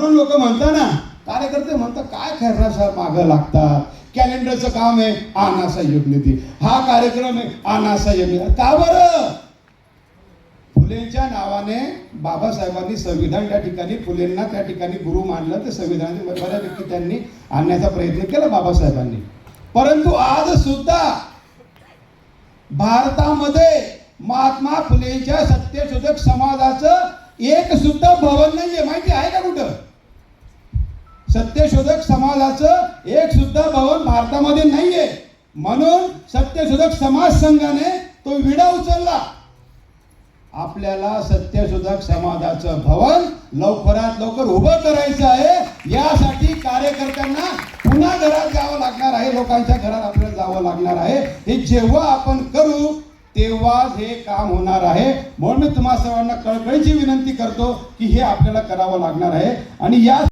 म्हणून लोक म्हणतात ना कार्यकर्ते म्हणतात काय खैरासा मागं लागतात? कॅलेंडरचं काम आहे आनासा योजनेती हा कार्यक्रम आहे आनासा योजने का बरं? फुलेंच्या नावाने बाबासाहेबांनी संविधान त्या ठिकाणी फुलेंना त्या ठिकाणी गुरु मानलं ते संविधान बऱ्यापैकी त्यांनी आणण्याचा प्रयत्न केला बाबासाहेबांनी. परंतु आज सुद्धा भारतामध्ये महात्मा फुलेंच्या सत्यशोधक समाजाचं एक सुद्धा भवन नाही. सत्यशोधक समाजाचं एक सुद्धा भवन भारतामध्ये नाहीये. म्हणून सत्यशोधक समाज संघाने तो विडा उचलला. आपल्याला सत्यशोधक समाजाचं भवन लवकरात लवकर उभं करायचं आहे. यासाठी कार्यकर्त्यांना पुन्हा घरात जावं लागणार आहे. लोकांच्या घरात आपल्याला जावं लागणार आहे. हे जेव्हा आपण करू तेव्हाच हे काम होणार आहे. म्हणून मी तुम्हा सर्वांना कळकळीची विनंती करतो की हे आपल्याला करावं लागणार आहे. आणि या